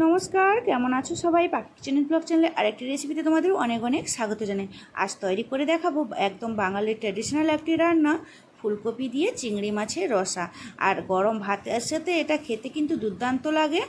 নমস্কার, কেমন আছো সবাই? পাখি কিচেনের ব্লগ চ্যানেলে আরেকটি রেসিপিতে তোমাদের অনেক অনেক স্বাগত জানাই। আজ তৈরি করে দেখাবো, একদম বাঙালির ট্র্যাডিশনাল একটি রান্না। ফুলকপি দিয়ে চিংড়ি মাছের রসা। আর গরম ভাতের সাথে এটা খেতে কিন্তু দুর্দান্ত লাগে,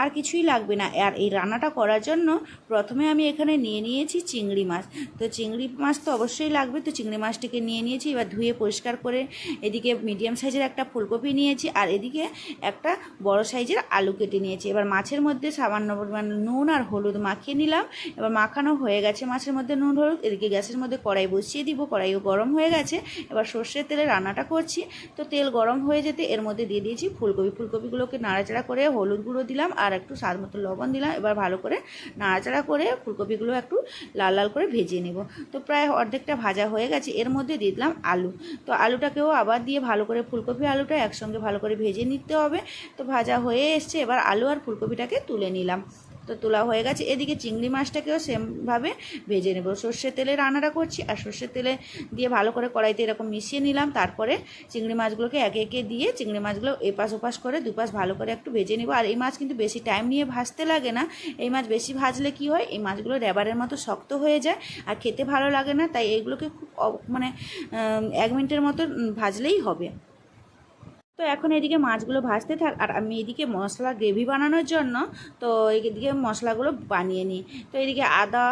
আর কিছুই লাগবে না। আর এই রান্নাটা করার জন্য প্রথমে আমি এখানে নিয়ে নিয়েছি চিংড়ি মাছ। তো চিংড়ি মাছ তো অবশ্যই লাগবে। তো চিংড়ি মাছটিকে নিয়ে নিয়েছি, এবার ধুয়ে পরিষ্কার করে এদিকে মিডিয়াম সাইজের একটা ফুলকপি নিয়েছি, আর এদিকে একটা বড় সাইজের আলু কেটে নিয়েছি। এবার মাছের মধ্যে সামান্য পরিমাণ নুন আর হলুদ মাখিয়ে নিলাম। এবার মাখানো হয়ে গেছে মাছের মধ্যে নুন, হলুদ, এদিকে গ্যাসের মধ্যে কড়াই বসিয়ে দিব। কড়াইও গরম হয়ে গেছে। এবার সর্ষের তেলে রান্নাটা করছি। তো তেল গরম হয়ে যেতে এর মধ্যে দিয়ে দিয়েছি ফুলকপি। ফুলকপিগুলোকে নাড়াচাড়া করে হলুদ গুঁড়ো দিলাম আর একটু স্বাদ মতো লবণ দিলাম। এবার ভালো করে নাড়াচাড়া করে ফুলকপিগুলো একটু লাল লাল করে ভেজে নেব। তো প্রায় অর্ধেকটা ভাজা হয়ে গেছে। এর মধ্যে দিয়ে দিলাম আলু। তো আলুটাকেও আবার দিয়ে ভালো করে ফুলকপি আলুটা একসঙ্গে ভালো করে ভেজে নিতে হবে। তো ভাজা হয়ে এসছে। এবার আলু আর ফুলকপিটাকে তুলে নিলাম। তো তোলা হয়ে গেছে। এদিকে চিংড়ি মাছটাকেও সেমভাবে ভেজে নেব। সর্ষের তেলে রান্নাটা করছি আর সর্ষের তেলে দিয়ে ভালো করে কড়াইতে এরকম মিশিয়ে নিলাম। তারপরে চিংড়ি মাছগুলোকে একে একে দিয়ে চিংড়ি মাছগুলো এপাশ ওপাশ করে দুপাশ ভালো করে একটু ভেজে নেব। আর এই মাছ কিন্তু বেশি টাইম নিয়ে ভাজতে লাগে না। এই মাছ বেশি ভাজলে কি হয়? এই মাছগুলো র্যাবারের মতো শক্ত হয়ে যায় আর খেতে ভালো লাগে না। তাই এগুলোকে খুব মানে এক মিনিটের মতো ভাজলেই হবে। তো এখন এদিকে মাছগুলো ভাজতে থাক, আর আমি এদিকে মশলা গ্রেভি বানানোর জন্য, তো এদিকে মশলাগুলো বানিয়ে নিই। তো এদিকে আদা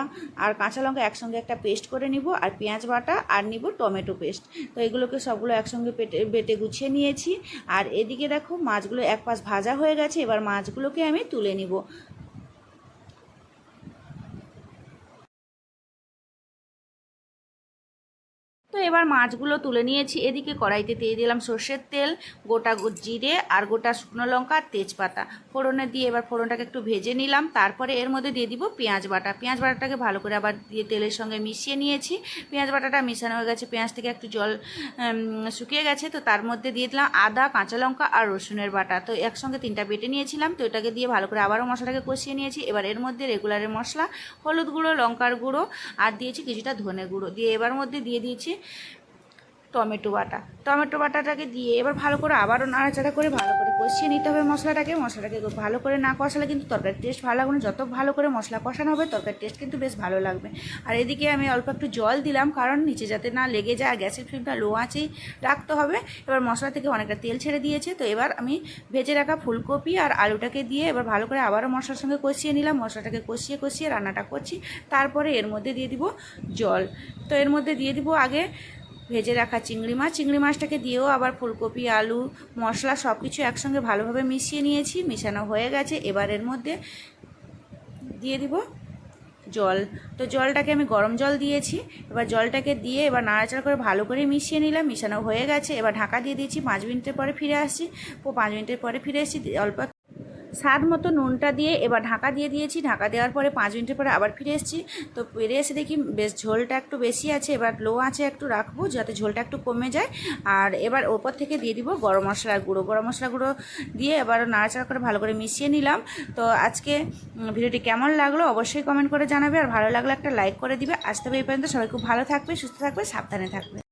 আর কাঁচা লঙ্কা একসঙ্গে একটা পেস্ট করে নিব, আর পেঁয়াজ বাটা, আর নিব টমেটো পেস্ট। তো এগুলোকে সবগুলো একসঙ্গে পেটে, বেটে গুছিয়ে নিয়েছি। আর এদিকে দেখো মাছগুলো এক পাশ ভাজা হয়ে গেছে, এবার মাছগুলোকে আমি তুলে নিব। তো এবার মাছগুলো তুলে নিয়েছি। এদিকে কড়াইতে দিয়ে দিলাম সর্ষের তেল, গোটা জিরে আর গোটা শুকনো লঙ্কা আর তেজপাতা। ফোড়নে দিয়ে এবার ফোড়নটাকে একটু ভেজে নিলাম। তারপরে এর মধ্যে দিয়ে দিব পেঁয়াজ বাটা। পেঁয়াজ বাটাটাকে ভালো করে আবার দিয়ে তেলের সঙ্গে মিশিয়ে নিয়েছি। পেঁয়াজ বাটাটা মিশানো হয়ে গেছে। পেঁয়াজ থেকে একটু জল শুকিয়ে গেছে। তো তার মধ্যে দিয়ে দিলাম আদা, কাঁচা লঙ্কা আর রসুনের বাটা। তো একসঙ্গে তিনটা বেটে নিয়েছিলাম। তো এটাকে দিয়ে ভালো করে আবারও মশলাটাকে কষিয়ে নিয়েছি। এবার এর মধ্যে রেগুলারের মশলা, হলুদ গুঁড়ো, লঙ্কার গুঁড়ো আর দিয়েছি কিছুটা ধনে গুঁড়ো। দিয়ে এবার মধ্যে দিয়ে দিয়েছি টমেটো বাটা। টমেটো বাটাটাকে দিয়ে এবার ভালো করে আবারও নাড়াচাড়া করে ভালো করে কষিয়ে নিতে হবে মশলাটাকে। মশলাটাকে ভালো করে না কষালে কিন্তু তরকারির টেস্ট ভালো লাগবে না। যত ভালো করে মশলা কষানো হবে, তরকারির টেস্ট কিন্তু বেশ ভালো লাগবে। আর এদিকে আমি অল্প একটু জল দিলাম, কারণ নিচে যাতে না লেগে যায়, আর গ্যাসের ফ্লেমটা লো আঁচেই রাখতে হবে। এবার মশলা থেকে অনেকটা তেল ছেড়ে দিয়েছে, তো এবার আমি ভেজে রাখা ফুলকপি আর আলুটাকে দিয়ে এবার ভালো করে আবারও মশলার সঙ্গে কষিয়ে নিলাম। মশলাটাকে কষিয়ে কষিয়ে রান্নাটা করছি। তারপরে এর মধ্যে দিয়ে দিব জল। তো এর মধ্যে দিয়ে দিব আগে ভেজে রাখা চিংড়ি মাছ। চিংড়ি মাছটাকে দিয়েও আবার ফুলকপি, আলু, মশলা সব কিছু একসঙ্গে ভালোভাবে মিশিয়ে নিয়েছি। মিশানো হয়ে গেছে। এবার এর মধ্যে দিয়ে দিব জল। তো জলটাকে আমি গরম জল দিয়েছি। এবার জলটাকে দিয়ে এবার নাড়াচাড়া করে ভালো করে মিশিয়ে নিলাম। মিশানো হয়ে গেছে। এবার ঢাকা দিয়ে দিয়েছি। পাঁচ মিনিটের পরে ফিরে আসছি। পাঁচ মিনিটের পরে ফিরে এসেছি। অল্প স্বাদ মতো নুনটা দিয়ে এবার ঢাকা দিয়ে দিয়েছি। ঢাকা দেওয়ার পরে পাঁচ মিনিটের পরে আবার ফিরে এসেছি। তো ফিরে এসে দেখি বেশ ঝোলটা একটু বেশি আছে। এবার লো আছে একটু রাখব যাতে ঝোলটা একটু কমে যায়। আর এবার ওপর থেকে দিয়ে দিব গরম মশলার গুঁড়ো। গরম মশলা গুঁড়ো দিয়ে এবার নাড়াচাড়া করে ভালো করে মিশিয়ে নিলাম। তো আজকে ভিডিওটি কেমন লাগল অবশ্যই কমেন্ট করে জানাবে। আর ভালো লাগলে একটা লাইক করে দিবে। আজ তবে এই পর্যন্ত সবাই খুব ভালো থাকবে, সুস্থ থাকবে, সাবধানে থাকবে।